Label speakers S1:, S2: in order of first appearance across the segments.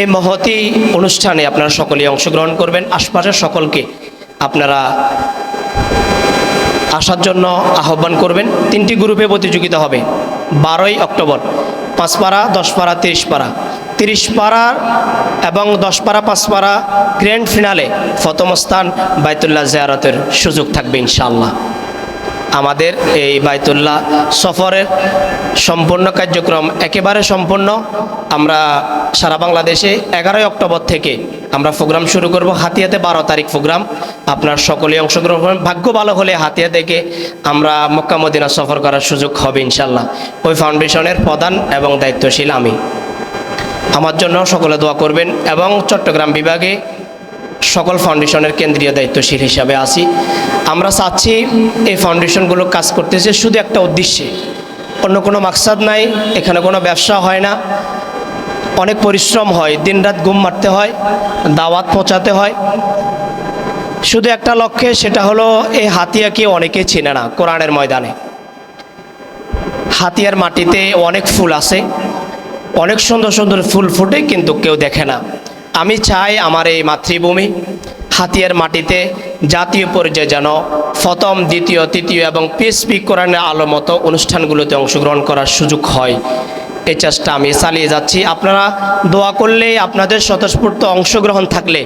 S1: এই মহতি অনুষ্ঠানে আপনারা সকলে অংশগ্রহণ করবেন। আশপাশের সকলকে আপনারা আসার জন্য আহ্বান করবেন। তিনটি গ্রুপে প্রতিযোগিতা হবে। বারোই অক্টোবর পাঁচ পাড়া দশ পাড়া তিরিশ পাড়া তিরিশ পাড়ার এবং দশ পাড়া পাঁচ পাড়া গ্র্যান্ড ফিনালে প্রথম স্থান বাইতুল্লাহ জিয়ারতের সুযোগ থাকবে ইনশাআল্লাহ। আমাদের এই বাইতুল্লাহ সফরের সম্পূর্ণ কার্যক্রম একেবারে সম্পূর্ণ। আমরা সারা বাংলাদেশে এগারোই অক্টোবর থেকে আমরা প্রোগ্রাম শুরু করব, হাতিয়াতে বারো তারিখ প্রোগ্রাম। আপনার সকলেই অংশগ্রহণ, ভাগ্য ভালো হলে হাতিয়া থেকে আমরা মক্কা মদিনা সফর করার সুযোগ হবে ইনশাল্লাহ ওই ফাউন্ডেশনের প্রধান এবং দায়িত্বশীল আমি। আমার জন্য সকলে দোয়া করবেন এবং চট্টগ্রাম বিভাগে সকল ফাউন্ডেশনের কেন্দ্রীয় দায়িত্বশীল হিসাবে আছি। আমরা চাচ্ছি এই ফাউন্ডেশনগুলো কাজ করতেছে শুধু একটা উদ্দেশ্যে। অন্য কোনো মাকসাদ নাই, এখানে কোনো ব্যবসা হয় না। অনেক পরিশ্রম হয়, দিনরাত ঘুম মারতে হয়, দাওয়াত পৌঁছাতে হয়। শুধু একটা লক্ষ্যে, সেটা হলো এই হাতিয়াকে অনেকে চেনে না, কোরআনের ময়দানে। হাতিয়ার মাটিতে অনেক ফুল আছে, অনেক সুন্দর সুন্দর ফুল ফুটে কিন্তু কেউ দেখে না। আমি চাই আমার এই মাতৃভূমি হাতিয়ার মাটিতে জাতীয় পর্যায়ে যেন প্রথম, দ্বিতীয়, তৃতীয় এবং পিএসপি কোরআনের আলো মতো অনুষ্ঠানগুলোতে অংশগ্রহণ করার সুযোগ হয়। এই চেষ্টা আমি চালিয়ে যাচ্ছি। আপনারা দোয়া করলে, আপনাদের স্বতঃস্ফূর্ত অংশগ্রহণ থাকলে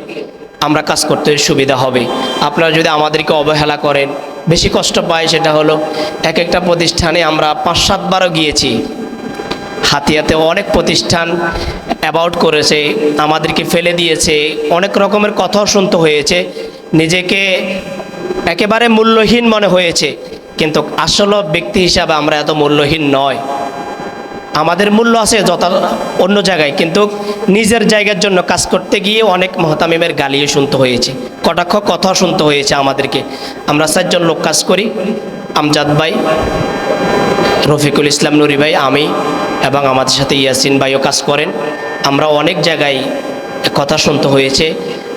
S1: আমরা কাজ করতে সুবিধা হবে। আপনারা যদি আমাদেরকে অবহেলা করেন, বেশি কষ্ট পায় সেটা হলো এক একটা প্রতিষ্ঠানে আমরা পাঁচ সাতবারও গিয়েছি। হাতিয়াতে অনেক প্রতিষ্ঠান অ্যাবাউট করেছে, আমাদেরকে ফেলে দিয়েছে, অনেক রকমের কথাও শুনতে হয়েছে, নিজেকে একেবারে মূল্যহীন মনে হয়েছে, কিন্তু আসলে ব্যক্তি হিসাবে আমরা এত মূল্যহীন নয়। আমাদের মূল্য আছে যত অন্য জায়গায়, কিন্তু নিজের জায়গার জন্য কাজ করতে গিয়ে অনেক মহতামিমের গালিও শুনতে হয়েছে, কটাক্ষ কথা শুনতে হয়েছে আমাদেরকে। আমরা চারজন লোক কাজ করি, আমজাদ ভাই রফিকুল ইসলাম নুরি ভাই, আমি এবং আমাদের সাথে ইয়াসিন ভাইও কাজ করেন। আমরা অনেক জায়গায় কথা শুনতে হয়েছে।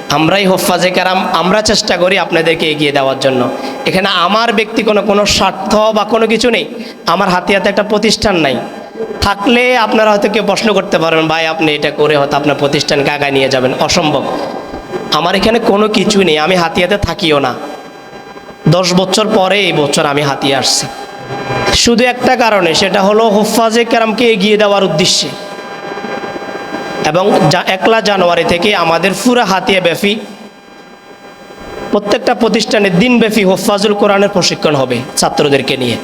S1: আমরাই হোফাজে কারাম, আমরা চেষ্টা করি আপনাদেরকে এগিয়ে দেওয়ার জন্য। এখানে আমার ব্যক্তি কোনো কোনো স্বার্থ বা কোনো কিছু নেই। আমার হাতে হাতে একটা প্রতিষ্ঠান নাই। থাকলে আপনারা হয়তো কেউ প্রশ্ন করতে পারবেন, ভাই, আপনি এটা করে হয়তো আপনার প্রতিষ্ঠানকে আগায় নিয়ে যাবেন। অসম্ভব। আমার এখানে কোনো কিছু নেই, আমি হাতিয়াতে থাকিও না। দশ বছর পরে এই বছর আমি হাতিয়ে আসছি। শুধু একটা কারণে, সেটা হলো হুফাজে কেরামকে এগিয়ে দেওয়ার উদ্দেশ্যে। এবং একলা জানুয়ারি থেকে আমাদের পুরা হাতিয়া ব্যাপী, প্রত্যেকটা প্রতিষ্ঠানে দিনব্যাপী হোফাজুল কোরআনের প্রশিক্ষণ হবে ছাত্রদেরকে নিয়ে।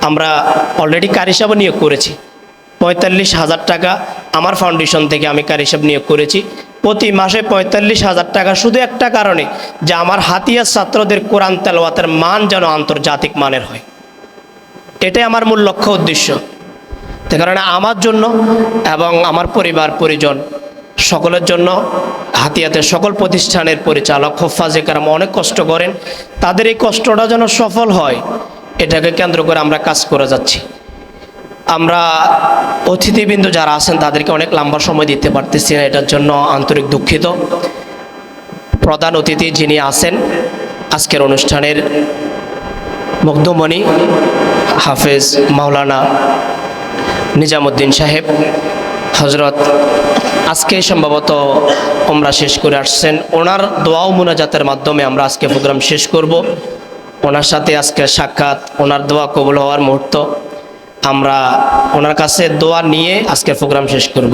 S1: আমরা অলরেডি কারিসাব নিয়োগ করেছি। পঁয়তাল্লিশ হাজার টাকা আমার ফাউন্ডেশন থেকে আমি কারিসাব নিয়োগ করেছি। প্রতি মাসে পঁয়তাল্লিশ হাজার টাকা শুধু একটা কারণে যে আমার হাতিয়ার ছাত্রদের কোরআন তেলাওয়াতের মান যেন আন্তর্জাতিক মানের হয়। এটাই আমার মূল লক্ষ্য, উদ্দেশ্য। সে কারণে আমার জন্য এবং আমার পরিবার, পরিজন, সকলের জন্য হাতিয়াতে সকল প্রতিষ্ঠানের পরিচালক হোফাজে কারাম অনেক কষ্ট করেন। তাদের এই কষ্টটা যেন সফল হয়, এটাকে কেন্দ্র করে আমরা কাজ করে যাচ্ছি। আমরা অতিথিবৃন্দ যারা আছেন, তাদেরকে অনেক লম্বা সময় দিতে পারতেছি না, এটার জন্য আন্তরিক দুঃখিত। প্রধান অতিথি যিনি আছেন, আজকের অনুষ্ঠানের মুগ্ধমণি হাফেজ মাওলানা নিজামুদ্দিন সাহেব। হজরত আজকে সম্ভবত আমরা শেষ করে আসছেন। ওনার দোয়াও মোনাজাতের মাধ্যমে আমরা আজকে প্রোগ্রাম শেষ করব। ওনার সাথে আজকে সাক্ষাৎ, ওনার দোয়া কবুল হওয়ার মুহূর্ত। আমরা ওনার কাছে দোয়া নিয়ে আজকের প্রোগ্রাম শেষ করব।